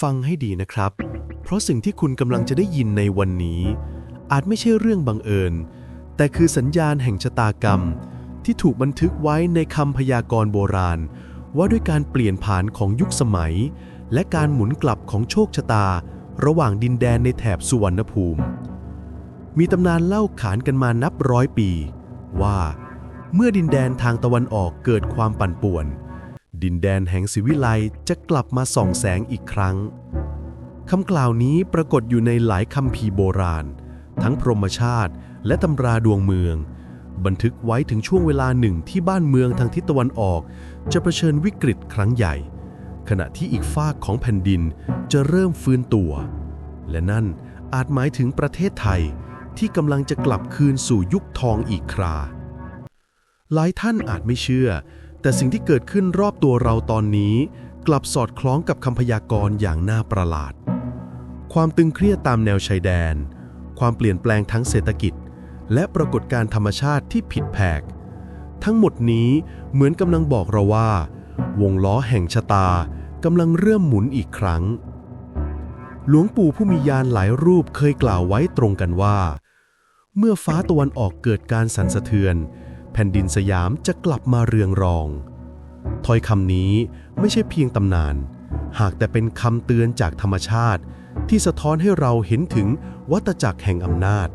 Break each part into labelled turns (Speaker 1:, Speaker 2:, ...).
Speaker 1: ฟังให้ดีนะครับ เพราะสิ่งที่คุณกำลังจะได้ยินในวันนี้ อาจไม่ใช่เรื่องบังเอิญ แต่คือสัญญาณแห่งชะตากรรม ที่ถูกบันทึกไว้ในคำพยากรณ์โบราณ ว่าด้วยการเปลี่ยนผ่านของยุคสมัย และการหมุนกลับของโชคชะตา ระหว่างดินแดนในแถบสุวรรณภูมิ มีตำนานเล่าขานกันมานับร้อยปี ว่า เมื่อดินแดนทางตะวันออกเกิดความปั่นป่วน ดินแดนแห่งศิวิไลจะกลับมาส่องแสงอีกครั้งคำกล่าวนี้ปรากฏอยู่ในหลายคำพีโบราณ ทั้งพรหมชาติและตำราดวงเมือง บันทึกไว้ถึงช่วงเวลาหนึ่งที่บ้านเมืองทางทิศตะวันออก จะเผชิญวิกฤตครั้งใหญ่ ขณะที่อีกฝากของแผ่นดินจะเริ่มฟื้นตัว และนั่นอาจหมายถึงประเทศไทยที่กำลังจะกลับคืนสู่ยุคทองอีกครา หลายท่านอาจไม่เชื่อ แต่สิ่งที่เกิดขึ้นรอบตัวเราตอนนี้ กลับสอดคล้องกับคำพยากรณ์อย่างน่าประหลาด ความตึงเครียดตามแนวชายแดน ความเปลี่ยนแปลงทั้งเศรษฐกิจ และปรากฏการธรรมชาติที่ผิดแผก ทั้งหมดนี้เหมือนกำลังบอกเราว่า วงล้อแห่งชะตากำลังเริ่มหมุนอีกครั้ง หลวงปู่ผู้มียานหลายรูปเคยกล่าวไว้ตรงกันว่า เมื่อฟ้าตะวันออกเกิดการสั่นสะเทือน ผ่นดินสยามจะกลับมาเรืองรอง ถ้อยคำนี้ไม่ใช่เพียงตำนาน หากแต่เป็นคำเตือนจากธรรมชาติ ที่สะท้อนให้เราเห็นถึงวัตจักรแห่งอำนาจ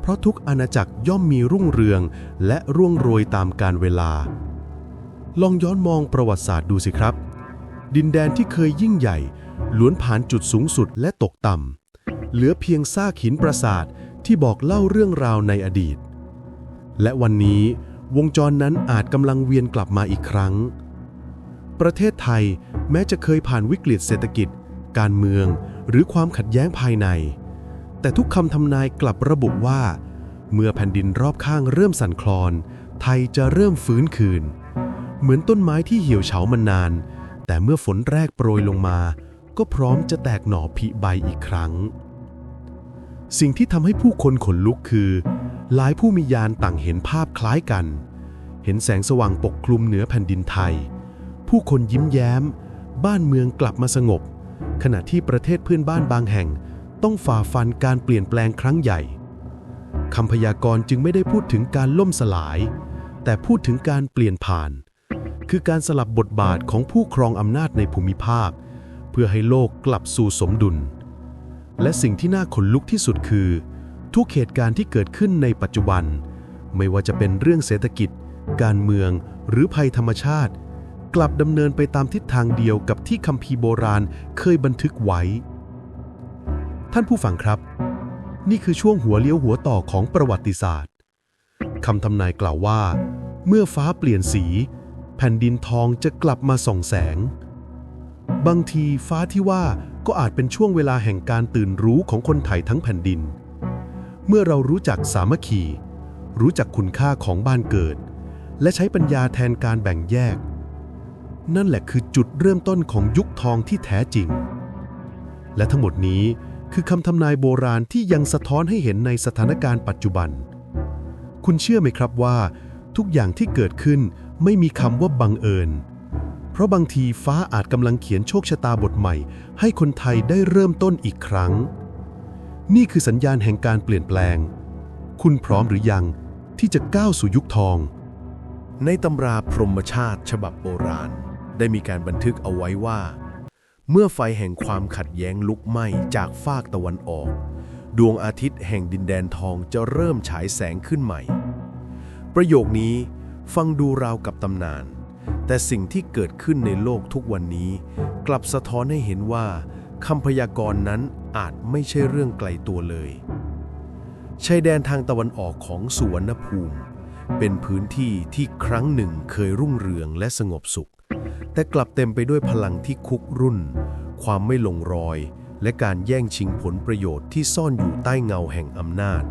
Speaker 1: เพราะทุกอาณาจักรย่อมมีรุ่งเรืองและร่วงโรยตามกาลเวลา ลองย้อนมองประวัติศาสตร์ดูสิครับ ดินแดนที่เคยยิ่งใหญ่ ล้วนผ่านจุดสูงสุดและตกต่ำเหลือเพียงซากหินปราสาทที่บอกเล่าเรื่องราวในอดีตและวันนี้ วงจรนั้นอาจกำลังเวียนกลับมาอีกครั้ง ประเทศไทยแม้จะเคยผ่านวิกฤตเศรษฐกิจ การเมือง หรือความขัดแย้งภายใน แต่ทุกคำทำนายกลับระบุว่า เมื่อแผ่นดินรอบข้างเริ่มสั่นคลอน ไทยจะเริ่มฟื้นคืน เหมือนต้นไม้ที่เหี่ยวเฉามานาน แต่เมื่อฝนแรกโปรยลงมา ก็พร้อมจะแตกหน่อผิใบอีกครั้ง สิ่งที่ทำให้ผู้คนขนลุกคือ หลายผู้มียานต่างเห็นภาพคล้ายกัน เห็นแสงสว่างปกคลุมเหนือแผ่นดินไทย ผู้คนยิ้มแย้ม บ้านเมืองกลับมาสงบ ขณะที่ประเทศเพื่อนบ้านบางแห่ง ต้องฝ่าฟันการเปลี่ยนแปลงครั้งใหญ่คำพยากรณ์จึงไม่ได้พูดถึงการล่มสลาย แต่พูดถึงการเปลี่ยนผ่าน คือการสลับบทบาทของผู้ครองอำนาจในภูมิภาค เพื่อให้โลกกลับสู่สมดุล และสิ่งที่น่าขนลุกที่สุดคือ ทุกเหตุการณ์ที่เกิดขึ้นในปัจจุบัน ไม่ว่าจะเป็นเรื่องเศรษฐกิจ การเมือง หรือภัยธรรมชาติ กลับดำเนินไปตามทิศทางเดียวกับที่คัมภีร์โบราณเคยบันทึกไว้ ท่านผู้ฟังครับ นี่คือช่วงหัวเลี้ยวหัวต่อของประวัติศาสตร์คำทำนายกล่าวว่า เมื่อฟ้าเปลี่ยนสี แผ่นดินทองจะกลับมาส่องแสง บางทีฟ้าที่ว่าก็อาจเป็นช่วงเวลาแห่งการตื่นรู้ของคนไทยทั้งแผ่นดิน เมื่อเรารู้จักสามัคคี รู้จักคุณค่าของบ้านเกิด และใช้ปัญญาแทนการแบ่งแยก นั่นแหละคือจุดเริ่มต้นของยุคทองที่แท้จริง และทั้งหมดนี้คือคำทำนายโบราณที่ยังสะท้อนให้เห็นในสถานการณ์ปัจจุบัน คุณเชื่อไหมครับว่า ทุกอย่างที่เกิดขึ้นไม่มีคำว่าบังเอิญ เพราะบางทีฟ้าอาจกำลังเขียนโชคชะตาบทใหม่ ให้คนไทยได้เริ่มต้นอีกครั้ง นี่คือสัญญาณแห่งการเปลี่ยนแปลง คุณพร้อมหรือยังที่จะก้าวสู่ยุคทอง ในตำราพรหมชาติฉบับโบราณ ได้มีการบันทึกเอาไว้ว่า เมื่อไฟแห่งความขัดแย้งลุกไหม้จากฟากตะวันออก ดวงอาทิตย์แห่งดินแดนทองจะเริ่มฉายแสงขึ้นใหม่ ประโยคนี้ฟังดูราวกับตำนาน แต่สิ่งที่เกิดขึ้นในโลกทุกวันนี้ กลับสะท้อนให้เห็นว่า คำพยากรณ์นั้นอาจไม่ใช่เรื่องไกลตัวเลย ชายแดนทางตะวันออกของสุวรรณภูมิ เป็นพื้นที่ที่ครั้งหนึ่งเคยรุ่งเรืองและสงบสุข แต่กลับเต็มไปด้วยพลังที่คุกรุ่น ความไม่ลงรอย และการแย่งชิงผลประโยชน์ที่ซ่อนอยู่ใต้เงาแห่งอำนาจ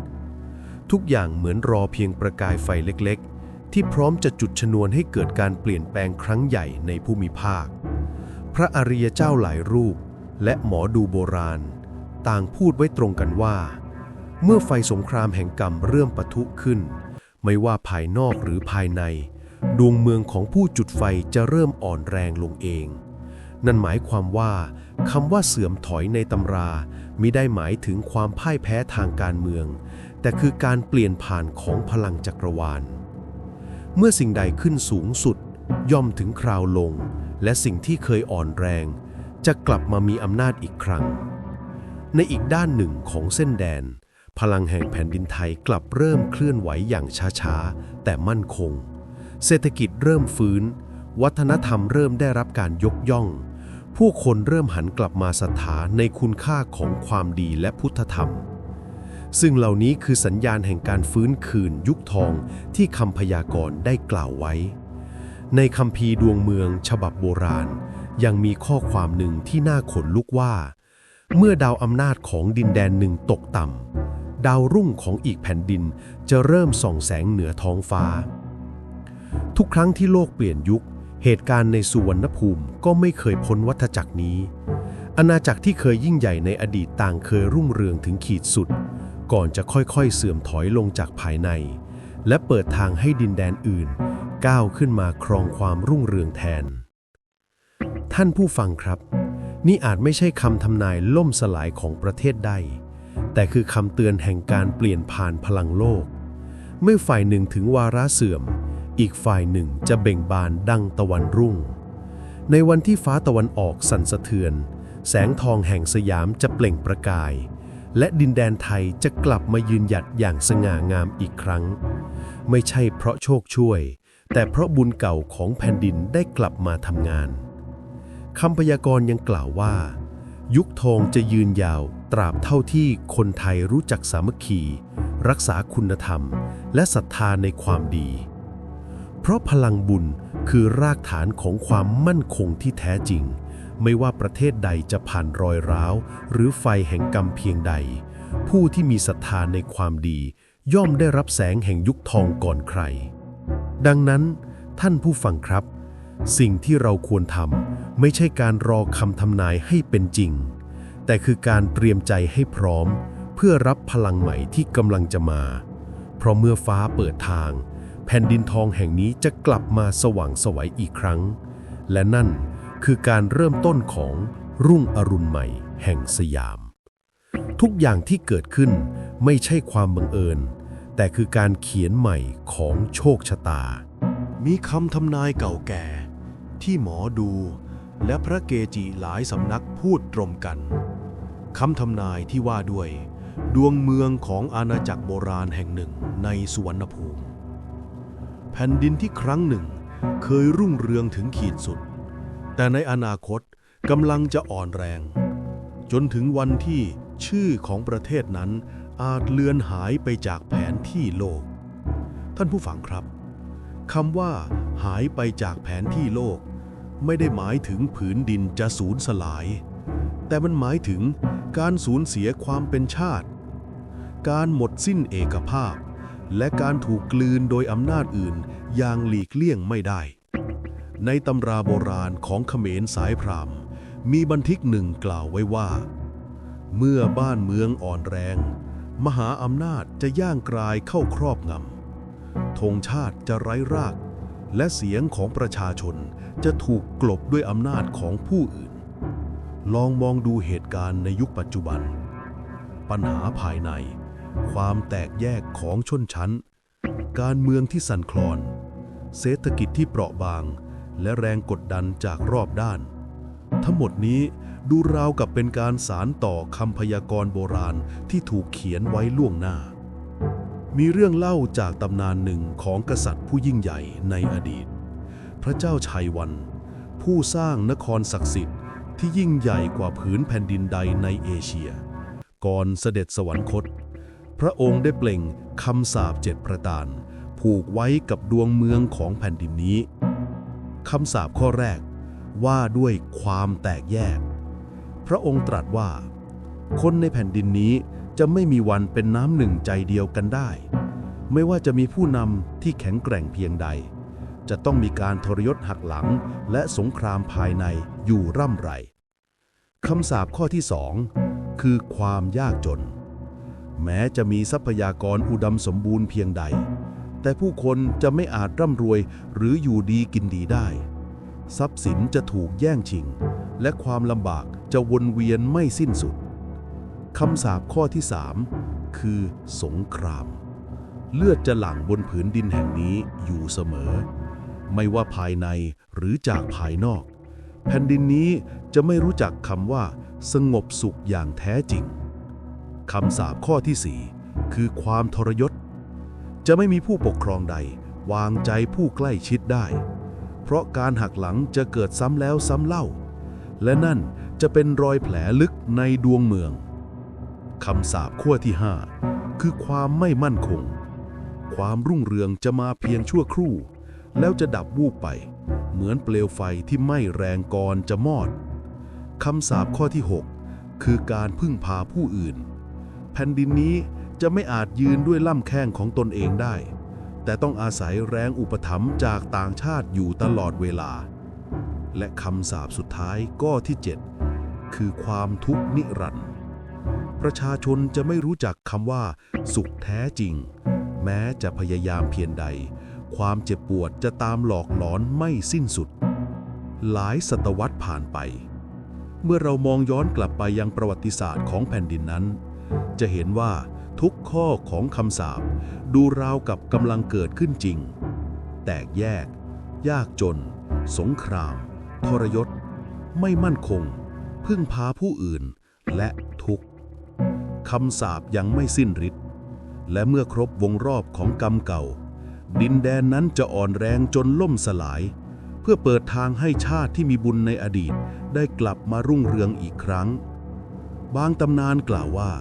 Speaker 1: ทุกอย่างเหมือนรอเพียงประกายไฟเล็กๆ ที่พร้อมจะจุดชนวนให้เกิดการเปลี่ยนแปลงครั้งใหญ่ในภูมิภาค พระอริยเจ้าหลายรูป และหมอดูโบราณ ต่างพูดไว้ตรงกันว่า เมื่อไฟสงครามแห่งกรรมเริ่มปะทุขึ้น ไม่ว่าภายนอกหรือภายใน ดวงเมืองของผู้จุดไฟจะเริ่มอ่อนแรงลงเอง นั่นหมายความว่าคำว่าเสื่อมถอยในตำรามิได้หมายถึงความพ่ายแพ้ทางการเมือง แต่คือการเปลี่ยนผ่านของพลังจักรวาล เมื่อสิ่งใดขึ้นสูงสุด ย่อมถึงคราวลง และสิ่งที่เคยอ่อนแรง จะกลับมามีอำนาจอีกครั้ง ในอีกด้านหนึ่งของเส้นแดน พลังแห่งแผ่นดินไทยกลับเริ่มเคลื่อนไหวอย่างช้าๆ แต่มั่นคง เศรษฐกิจเริ่มฟื้น วัฒนธรรมเริ่มได้รับการยกย่อง ผู้คนเริ่มหันกลับมาศรัทธาในคุณค่าของความดีและพุทธธรรม ซึ่งเหล่านี้คือสัญญาณแห่งการฟื้นคืนยุคทองที่คำพยากรณ์ได้กล่าวไว้ ในคำพีดวงเมืองฉบับโบราณ ยังมีข้อความหนึ่งที่น่าขนลุกว่า เมื่อดาวอำนาจของดินแดนหนึ่งตกต่ำ ดาวรุ่งของอีกแผ่นดินจะเริ่มส่องแสงเหนือท้องฟ้า ทุกครั้งที่โลกเปลี่ยนยุค เหตุการณ์ในสุวรรณภูมิก็ไม่เคยพ้นวัฏจักรนี้ อาณาจักรที่เคยยิ่งใหญ่ในอดีตต่างเคยรุ่งเรืองถึงขีดสุด ก่อนจะค่อยๆ เสื่อมถอยลงจากภายใน และเปิดทางให้ดินแดนอื่น ก้าวขึ้นมาครองความรุ่งเรืองแทน ท่านผู้ฟังครับ นี่อาจไม่ใช่คำทำนายล่มสลายของประเทศใด แต่คือคำเตือนแห่งการเปลี่ยนผ่านพลังโลก เมื่อฝ่ายหนึ่งถึงวาระเสื่อม อีกฝ่ายหนึ่งจะเบ่งบานดังตะวันรุ่ง ในวันที่ฟ้าตะวันออกสั่นสะเทือน แสงทองแห่งสยามจะเปล่งประกาย และดินแดนไทยจะกลับมายืนหยัดอย่างสง่างามอีกครั้ง ไม่ใช่เพราะโชคช่วยแต่เพราะบุญเก่าของแผ่นดินได้กลับมาทำงาน คำพยากรณ์ยังกล่าวว่า ยุคทองจะยืนยาวตราบเท่าที่คนไทยรู้จักสามัคคี รักษาคุณธรรม และศรัทธาในความดี เพราะพลังบุญคือรากฐานของความมั่นคงที่แท้จริง ไม่ว่าประเทศใดจะผ่านรอยร้าว หรือไฟแห่งกรรมเพียงใด ผู้ที่มีศรัทธาในความดี ย่อมได้รับแสงแห่งยุคทองก่อนใคร ดังนั้นท่านผู้ฟังครับ สิ่งที่เราควรทำไม่ใช่การรอคำทำนายให้เป็นจริง แต่คือการเตรียมใจให้พร้อม เพื่อรับพลังใหม่ที่กำลังจะมา เพราะเมื่อฟ้าเปิดทาง แผ่นดินทองแห่งนี้จะกลับมาสว่างไสวัยอีกครั้ง และนั่นคือการเริ่มต้นของรุ่งอรุณใหม่แห่งสยาม ทุกอย่างที่เกิดขึ้นไม่ใช่ความบังเอิญ แต่คือการเขียนใหม่ของโชคชะตา
Speaker 2: มีคำทำนายเก่าแก่ ที่หมอดู และพระเกจิหลายสำนักพูดตรงกันคำทำนายที่ว่าด้วย ดวงเมืองของอาณาจักรโบราณแห่งหนึ่งในสุวรรณภูมิ แผ่นดินที่ครั้งหนึ่งเคยรุ่งเรืองถึงขีดสุด แต่ในอนาคตกำลังจะอ่อนแรง จนถึงวันที่ชื่อของประเทศนั้นอาจเลือนหายไปจากแผนที่โลก ท่านผู้ฟังครับคำว่าหายไปจากแผนที่โลก ไม่ได้หมายถึงผืนดินจะสูญสลาย แต่มันหมายถึงการสูญเสียความเป็นชาติ การหมดสิ้นเอกภาพ และการถูกกลืนโดยอำนาจอื่นอย่างหลีกเลี่ยงไม่ได้ ในตำราโบราณของเขมรสายพรามมีบันทึกหนึ่งกล่าวไว้ว่า เมื่อบ้านเมืองอ่อนแรง มหาอำนาจจะย่างกรายเข้าครอบงำธงชาติจะไร้ราก และเสียงของประชาชนจะถูกกลบด้วยอำนาจของผู้อื่น ลองมองดูเหตุการณ์ในยุคปัจจุบัน ปัญหาภายใน ความแตกแยกของชนชั้น การเมืองที่สั่นคลอน เศรษฐกิจที่เปราะบาง และแรงกดดันจากรอบด้าน ทั้งหมดนี้ดูราวกับเป็นการสารต่อคำพยากรณ์โบราณที่ถูกเขียนไว้ล่วงหน้า มีเรื่องเล่าจากตำนานหนึ่งของกษัตริย์ผู้ยิ่งใหญ่ในอดีต พระเจ้าชัยวัน ผู้สร้างนครศักดิ์สิทธิ์ที่ยิ่งใหญ่กว่าผืนแผ่นดินใดในเอเชีย ก่อนเสด็จสวรรคต พระองค์ได้เปล่งคำสาปเจ็ดประการผูกไว้กับดวงเมืองของแผ่นดินนี้คำสาปข้อแรกว่าด้วยความแตกแยก พระองค์ตรัสว่า คนในแผ่นดินนี้จะไม่มีวันเป็นน้ำหนึ่งใจเดียวกันได้ ไม่ว่าจะมีผู้นำที่แข็งแกร่งเพียงใด จะต้องมีการทรยศหักหลังและสงครามภายในอยู่ร่ำไรคำสาปข้อที่สองคือความยากจน แม้จะมีทรัพยากรอุดมสมบูรณ์เพียงใด แต่ผู้คนจะไม่อาจร่ำรวยหรืออยู่ดีกินดีได้ ทรัพย์สินจะถูกแย่งชิง และความลำบากจะวนเวียนไม่สิ้นสุดคำสาปข้อที่สามคือสงคราม เลือดจะหลั่งบนผืนดินแห่งนี้อยู่เสมอ ไม่ว่าภายในหรือจากภายนอก แผ่นดินนี้จะไม่รู้จักคำว่า สงบสุขอย่างแท้จริงคำสาปข้อที่สี่คือความทรยศ จะไม่มีผู้ปกครองใด วางใจผู้ใกล้ชิดได้ เพราะการหักหลังจะเกิดซ้ำแล้วซ้ำเล่า และนั่นจะเป็นรอยแผลลึกในดวงเมืองคำสาปขั้วที่ห้าคือความไม่มั่นคง ความรุ่งเรืองจะมาเพียงชั่วครู่ แล้วจะดับวูบไป เหมือนเปลวไฟที่ไหม้แรงกรจะมอดคำสาปข้อที่ 6 คือการพึ่งพาผู้อื่น แผ่นดินนี้จะไม่อาจยืนด้วยล่ำแข้งของตนเองได้ แต่ต้องอาศัยแรงอุปถัมภ์จากต่างชาติอยู่ตลอดเวลา และคำสาปสุดท้ายก้อที่ 7 คือความทุกข์นิรันดร์ประชาชนจะไม่รู้จักคำว่า สุขแท้จริง แม้จะพยายามเพียงใด ความเจ็บปวดจะตามหลอกหลอนไม่สิ้นสุด หลายศตวรรษผ่านไป เมื่อเรามองย้อนกลับไปยังประวัติศาสตร์ของแผ่นดินนั้น จะเห็นว่าทุกข้อของคำสาปดูราวกับกำลังเกิดขึ้นจริง แตกแยก ยากจน สงคราม ทรยศ ไม่มั่นคง พึ่งพาผู้อื่น และทุกข์คำสาปยังไม่สิ้นฤทธิ์ และเมื่อครบวงรอบของกรรมเก่า ดินแดนนั้นจะอ่อนแรงจนล่มสลาย เพื่อเปิดทางให้ชาติที่มีบุญในอดีตได้กลับมารุ่งเรืองอีกครั้ง บางตำนานกล่าวว่า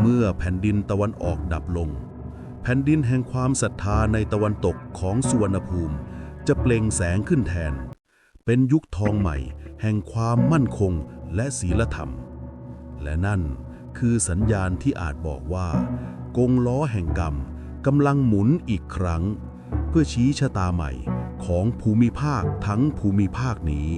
Speaker 2: เมื่อแผ่นดินตะวันออกดับลง แผ่นดินแห่งความศรัทธาในตะวันตกของสุวรรณภูมิ จะเปล่งแสงขึ้นแทน เป็นยุคทองใหม่ แห่งความมั่นคงและศีลธรรม และนั่นคือสัญญาณที่อาจบอกว่า กงล้อแห่งกรรมกำลังหมุนอีกครั้ง เพื่อชี้ชะตาใหม่ของภูมิภาคทั้งภูมิภาคนี้